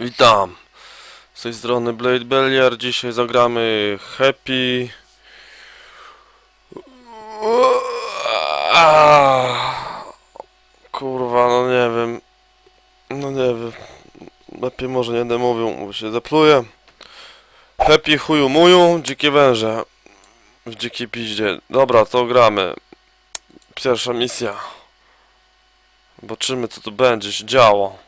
Witam. Z tej strony Blade Belliar. Dzisiaj zagramy Happy. Kurwa, no nie wiem. No nie wiem. Lepiej może nie będę mówił, bo się zepluję. Happy chuju muju, dzikie węże. W dzikiej piździe. Dobra, to gramy. Pierwsza misja. Zobaczymy co tu będzie się działo.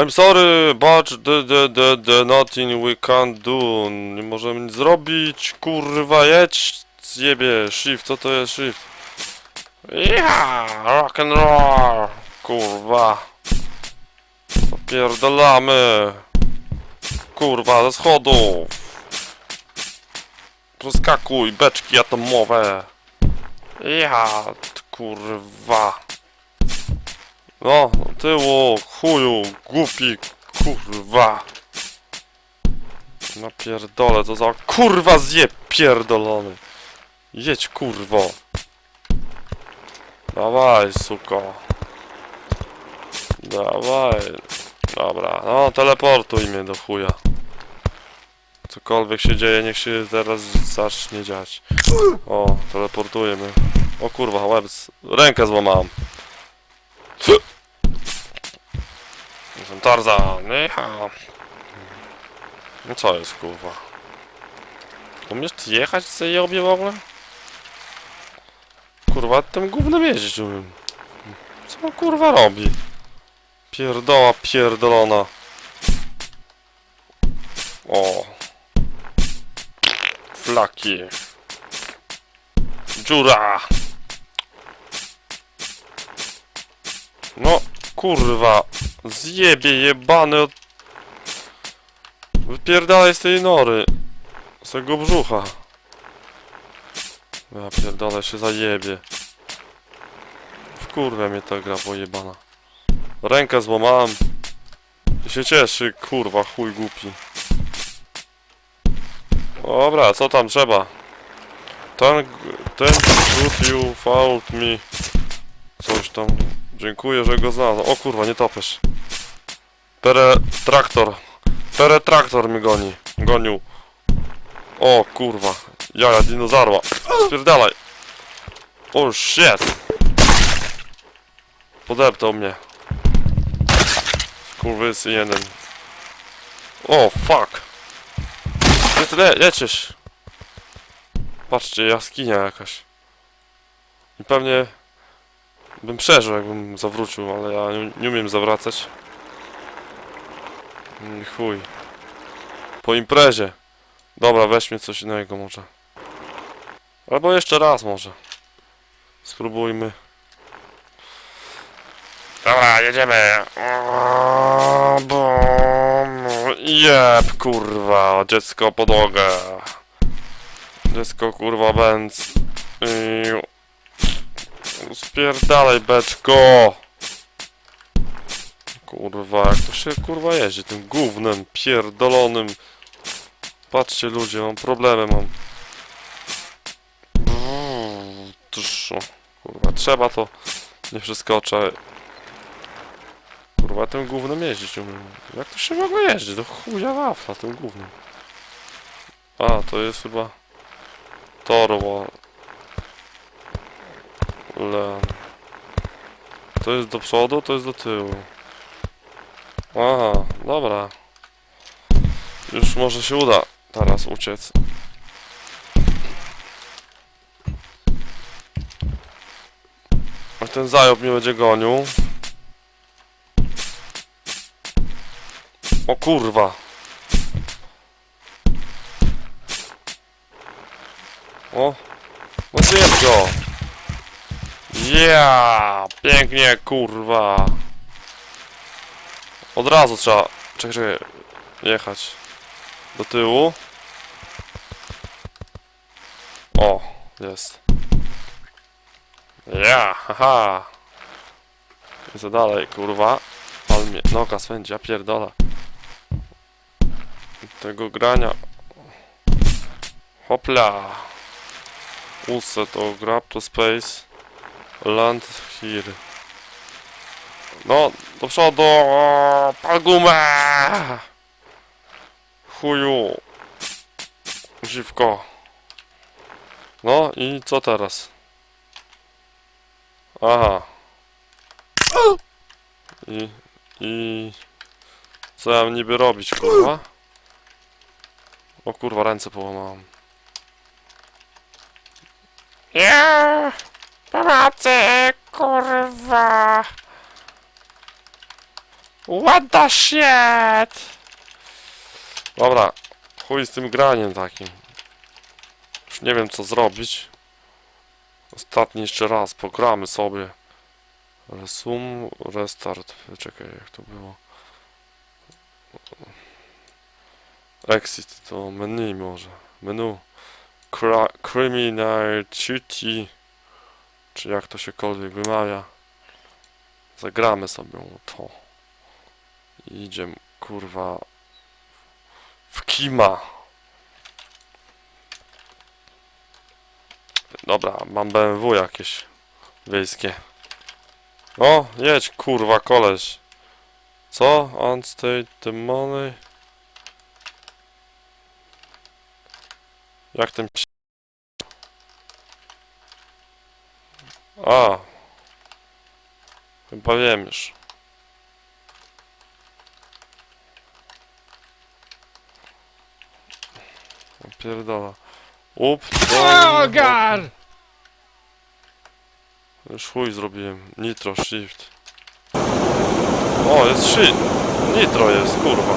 I'm sorry, but the, the, the, the nothing we can't do. Nie możemy nic zrobić, kurwa, jedź, zjebie, shift, co to jest shift? Yeah, rock and roll, kurwa. Popierdolamy. Kurwa, ze schodów. Proskakuj, beczki atomowe. Ja, kurwa. No, do tyłu, chuju, głupi, kurwa. Napierdolę, to za kurwa zje pierdolony. Jedź, kurwo. Dawaj, suko. Dawaj. Dobra, no teleportuj mnie do chuja. Cokolwiek się dzieje, niech się teraz zacznie dziać. O, teleportujemy. O kurwa, łeb, rękę złamałem. Jestem Tarzan, nie? No co jest kurwa? Umiesz ty jechać zajobie w ogóle? Kurwa, tym gównem jeździć umiem. Co on kurwa robi? Pierdoła pierdolona. O. Flaki. Dziura. No, kurwa. Zjebie jebany od... Wypierdalaj z tej nory. Z tego brzucha. Ja pierdolę się zajebie. Wkurwia mnie ta gra pojebana. Rękę złamałem. I się cieszy, kurwa, chuj głupi. Dobra, co tam trzeba? Ten, ten you found me. Coś tam. Dziękuję, że go znalazłem. O kurwa, nie topesz. Pere traktor. Pere traktor mnie goni. Gonił. O kurwa. Jaja dinozarła. Spierdalaj. O shit. Podeptał mnie. Kurwysy jeden. O fuck. Gdzie ty le lecisz? Patrzcie, jaskinia jakaś. I pewnie bym przeżył, jakbym zawrócił, ale ja nie, nie umiem zawracać. Mm, Chuj. Po imprezie. Dobra, weźmy coś innego może. Albo jeszcze raz może. Spróbujmy. Dobra, jedziemy. Jeb, kurwa, dziecko podłogę. Dziecko, kurwa, bęc. Spierdalaj, beczko! Kurwa, jak to się kurwa jeździ tym gównem pierdolonym. Patrzcie ludzie, mam problemy mam. Kurwa, trzeba to nie przeskoczę. Kurwa, tym gównem jeździć umiem. Jak to się w ogóle jeździ? Do chuja wafla tym gównem. A, to jest chyba... Torło. Le... To jest do przodu, to jest do tyłu. Aha, dobra. Już może się uda teraz uciec. A ten zajob mnie będzie gonił. O kurwa. O. No go. Ja, pięknie, kurwa. Od razu trzeba, czekaj, czekaj, jechać do tyłu. O, jest. Ja, haha. I co dalej, kurwa? Ale mnie noga swędzi, ja pierdolę. Tego grania. Hopla. Use to grab to space. Land here. No, do przodu! Pal gumę! Chuju! Dziwko. No i co teraz? Aha. I... I... Co ja mam niby robić, kurwa? O kurwa, ręce połamałem. Ja! Pomocy, kurwa! What the shit! Dobra, chuj z tym graniem takim. Już nie wiem co zrobić. Ostatni jeszcze raz, pogramy sobie. Resum, restart. Czekaj, jak to było? Exit to menu może. Menu. Cra criminality. Czy jak to siekolwiek wymawia. Zagramy sobie to. I idziemy, kurwa. W Kima. Dobra, mam BMW jakieś. Wiejskie. O, jedź, kurwa, koleś. Co? Unstate the money. Jak ten A. Chyba wiem już. Pierdala. Up, Ogar! Już chuj zrobiłem. Nitro, shift. O, jest shift. Nitro jest, kurwa.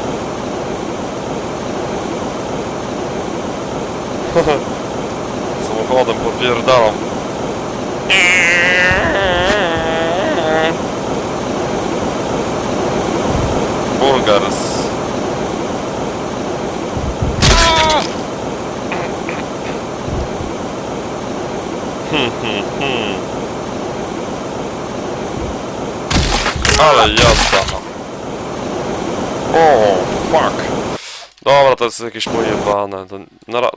Samochodem popierdalam. Bulgars. Hmm, hmm, hmm. Ale jazda. O, fuck. Dobra, to jest jakieś pojebane. To,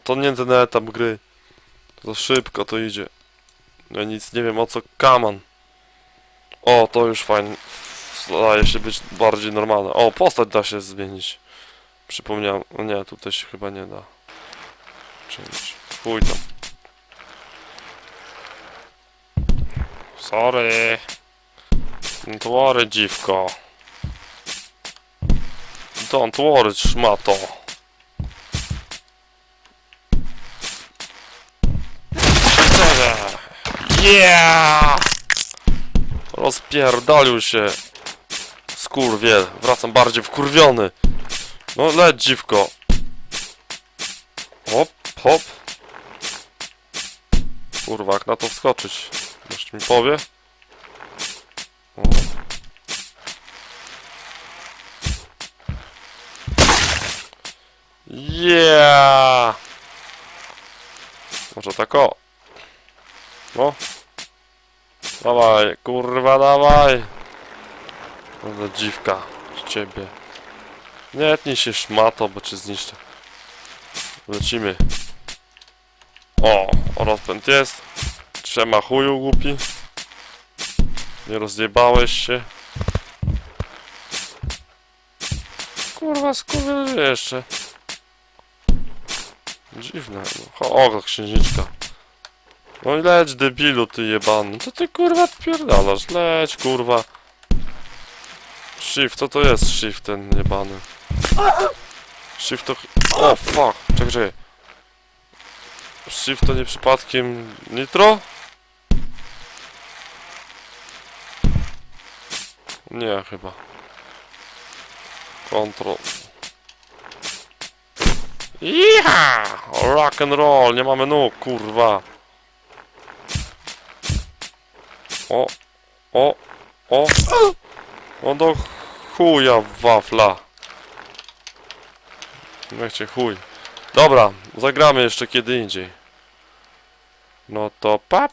to nie ten etap gry. To szybko to idzie. Ja nic nie wiem o co kaman. O, to już fajnie. Zdaje się być bardziej normalne. O, postać da się zmienić. Przypomniałem. O nie, tutaj się chyba nie da. Czymś. Chuj tam. Sorry. Don't worry, dziwko. Don't worry, szmato. Yeah! Rozpierdolił się. Skurwiel. Wracam bardziej wkurwiony. No leć dziwko. Hop, hop. Kurwa, jak na to wskoczyć? Ktoś mi powie? O. Yeah! Może tak o. No. Dawaj, kurwa, dawaj. Ale dziwka z ciebie. Nie tnij się szmato, bo cię zniszczę. Lecimy. O, rozpęd jest. Trzema chuju głupi. Nie rozjebałeś się. Kurwa, skurwy jeszcze. Dziwne. no. O, księżniczka. No leć debilu ty jebany. Co ty kurwa odpierdalasz? Leć kurwa. Shift, co to jest shift ten jebany? Shift to... O fuck, czekaj, czekaj. Shift to nie przypadkiem nitro? Nie, chyba. Control. Iha! Rock and roll, nie mamy nóg, kurwa. O, o, o. O do chuja wafla. Niech cię chuj. Dobra, zagramy jeszcze kiedy indziej. No to pa